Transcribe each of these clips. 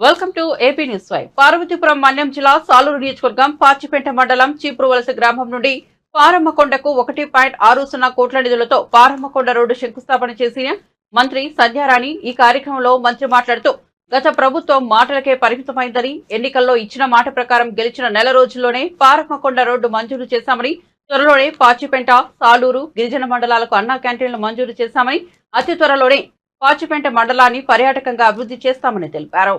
Welcome to A P news why Parvathipuram Manyam జిల్లా సాలూరు నియోజకవర్గం పాచిపేట మండలం చీపురువలస గ్రామం నుండి పారమ్మకొండకు ఒకటి పాయింట్ ఆరు సున్నా కోట్ల నిధులతో పారమ్మకొండ రోడ్డు శంకుస్థాపన చేసిన మంత్రి సంధ్యారాణి ఈ కార్యక్రమంలో మంత్రి మాట్లాడుతూ గత ప్రభుత్వం మాటలకే పరిమితమైందని ఎన్నికల్లో ఇచ్చిన మాట ప్రకారం గెలిచిన నెల రోజుల్లోనే పారమ్మకొండ రోడ్డు మంజూరు చేశామని త్వరలోనే పాచిపెంట సాలూరు గిరిజన మండలాలకు అన్నా క్యాంటీన్లు మంజూరు చేశామని అతి త్వరలోనే పాచిపెంట మండలాన్ని పర్యాటకంగా అభివృద్ధి చేస్తామని తెలిపారు.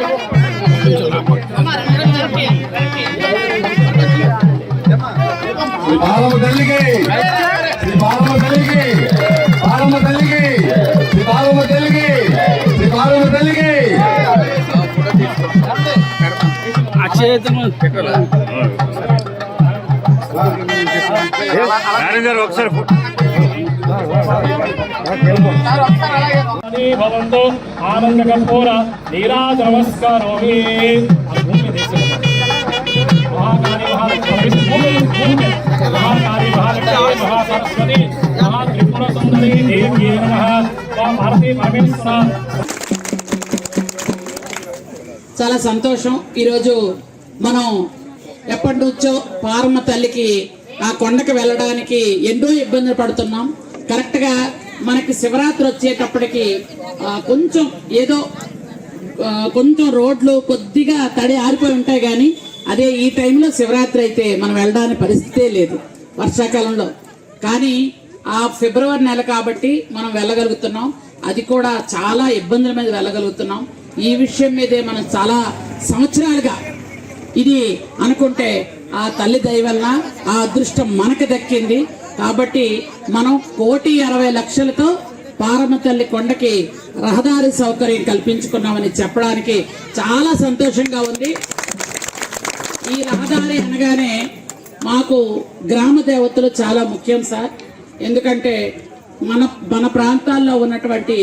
మేనేజర్ ఒకసారి భవంతు ఆనంద కర్పూర నీరాజ నమస్కారోమి మహాకాళి మహాలక్ష్మి మహాకాళి మహాలక్ష్మి మహాసరస్వతి మహాత్రిపుర సుందరి దేవి భారతీ పరమేశ్వర చాలా సంతోషం. ఈరోజు మనం ఎప్పటి నుంచో పారమ్మ తల్లికి ఆ కొండకు వెళ్ళడానికి ఎన్నో ఇబ్బందులు పడుతున్నాం. కరెక్ట్గా మనకి శివరాత్రి వచ్చేటప్పటికి కొంచెం ఏదో కొంచెం రోడ్లు కొద్దిగా తడి ఆరిపోయి ఉంటాయి కానీ అదే ఈ టైంలో శివరాత్రి అయితే మనం వెళ్ళడానికి పరిస్థితే లేదు వర్షాకాలంలో. కానీ ఆ ఫిబ్రవరి నెల కాబట్టి మనం వెళ్ళగలుగుతున్నాం. అది కూడా చాలా ఇబ్బందుల మీద వెళ్ళగలుగుతున్నాం. ఈ విషయం మీదే మనం చాలా సంవత్సరాలుగా ఇది అనుకుంటే ఆ తల్లి దయ వలన ఆ అదృష్టం మనకు దక్కింది. కాబట్టి మనం కోటి అరవై లక్షలతో పారమ్మ తల్లి కొండకి రహదారి సౌకర్యం కల్పించుకున్నామని చెప్పడానికి చాలా సంతోషంగా ఉంది. ఈ రహదారి అనగానే మాకు గ్రామ దేవతలు చాలా ముఖ్యం సార్. ఎందుకంటే మన మన ప్రాంతాల్లో ఉన్నటువంటి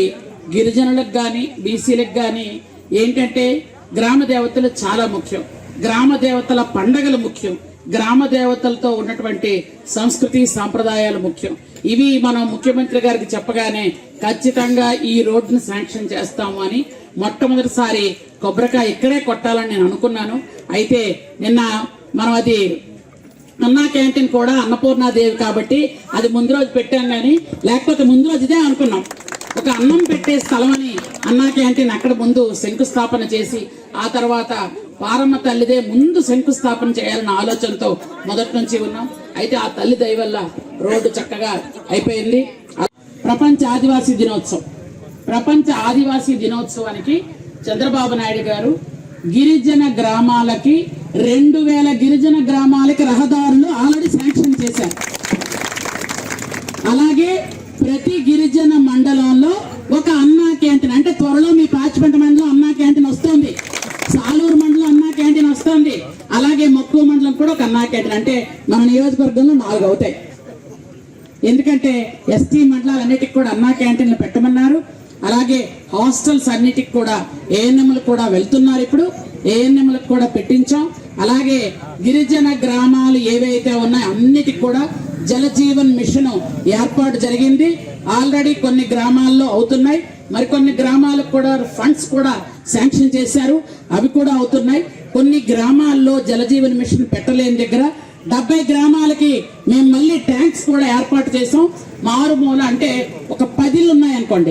గిరిజనులకు కానీ బీసీలకు కానీ ఏంటంటే గ్రామ దేవతలు చాలా ముఖ్యం. గ్రామ దేవతల పండగలు ముఖ్యం. గ్రామ దేవతలతో ఉన్నటువంటి సంస్కృతి సాంప్రదాయాలు ముఖ్యం. ఇవి మనం ముఖ్యమంత్రి గారికి చెప్పగానే ఖచ్చితంగా ఈ రోడ్డును శాంక్షన్ చేస్తాము అని మొట్టమొదటిసారి కొబ్బరికాయ ఇక్కడే కొట్టాలని నేను అనుకున్నాను. అయితే నిన్న మనం అది అన్నా క్యాంటీన్ కూడా అన్నపూర్ణాదేవి కాబట్టి అది ముందు రోజు పెట్టాం కానీ లేకపోతే ముందు రోజుదే అనుకున్నాం. ఒక అన్నం పెట్టే స్థలం అన్నా క్యాంటీన్ అక్కడ ముందు శంకుస్థాపన చేసి ఆ తర్వాత పారమ్మ తల్లిదే ముందు శంకుస్థాపన చేయాలన్న ఆలోచనతో మొదటి నుంచి ఉన్నాం. అయితే ఆ తల్లి దయ వల్ల రోడ్డు చక్కగా అయిపోయింది. ప్రపంచ ఆదివాసీ దినోత్సవం. ప్రపంచ ఆదివాసీ దినోత్సవానికి చంద్రబాబు నాయుడు గారు గిరిజన గ్రామాలకి రెండు వేల గిరిజన గ్రామాలకి రహదారులు ఆల్రెడీ శాంక్షన్ చేశారు. అలాగే ప్రతి గిరిజన మండలంలో ఒక అన్నా క్యాంటీన్ అంటే త్వరలో మీ పాచిపెంట మండలం అన్నా క్యాంటీన్ వస్తుంది సాలూరు మండలం అన్నా క్యాంటీన్ వస్తుంది అలాగే మక్కువ మండలం కూడా ఒక అన్నా క్యాంటీన్ అంటే మన నియోజకవర్గంలో నాలుగు అవుతాయి. ఎందుకంటే ఎస్టీ మండలాలన్నిటికి కూడా అన్నా క్యాంటీన్లు పెట్టమన్నారు. అలాగే హాస్టల్స్ అన్నిటికి కూడా ఏఎన్ఎంలు కూడా వెళ్తున్నారు ఇప్పుడు. ఏఎన్ఎంలకు కూడా పెట్టించాం. అలాగే గిరిజన గ్రామాలు ఏవైతే ఉన్నాయో అన్నిటికి కూడా జలజీవన్ మిషన్ ఏర్పాటు జరిగింది. ఆల్రెడీ కొన్ని గ్రామాల్లో అవుతున్నాయి. మరికొన్ని గ్రామాలకు కూడా ఫండ్స్ కూడా శాంక్షన్ చేశారు. అవి కూడా అవుతున్నాయి. కొన్ని గ్రామాల్లో జలజీవన్ మిషన్ పెట్టలేని దగ్గర డెబ్బై గ్రామాలకి మేము మళ్ళీ ట్యాంక్స్ కూడా ఏర్పాటు చేసాం మారుమూల అంటే ఒక పదిలు ఉన్నాయనుకోండి.